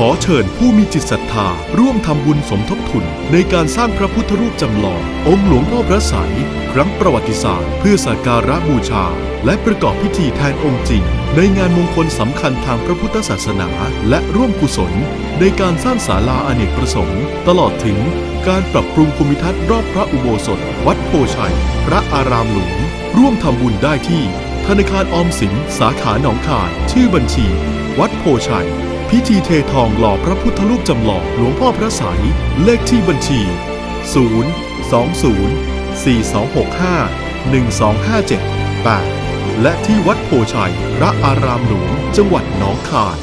ขอเชิญผู้มีจิตศรัทธา ร่วมทำบุญสมทบทุน ในการสร้างพระพุทธรูปจำลอง องค์หลวงพ่อพระใสยครั้งประวัติศาสตร์ เพื่อสักการะบูชา และประกอบพิธีแทนองค์จริง ในงานมงคลสำคัญทางพระพุทธศาสนา และร่วมกุศล ในการสร้างศาลาอเนกประสงค์ ตลอดถึงการปรับปรุงภูมิทัศน์รอบพระอุโบสถ วัดโพชัย พระอารามหลวงร่วมทำบุญได้ที่ ธนาคารออมสินสาขาหนองคาย ชื่อบัญชี วัดโพชัย พิธีเททองหล่อพระพุทธรูปจำลองหลวงพ่อพระสัย เลขที่บัญชี 0 2 0 4 2 6 5 1 2 5 7 8 และที่วัดโพชัย พระอารามหลวงจังหวัดหนองคาย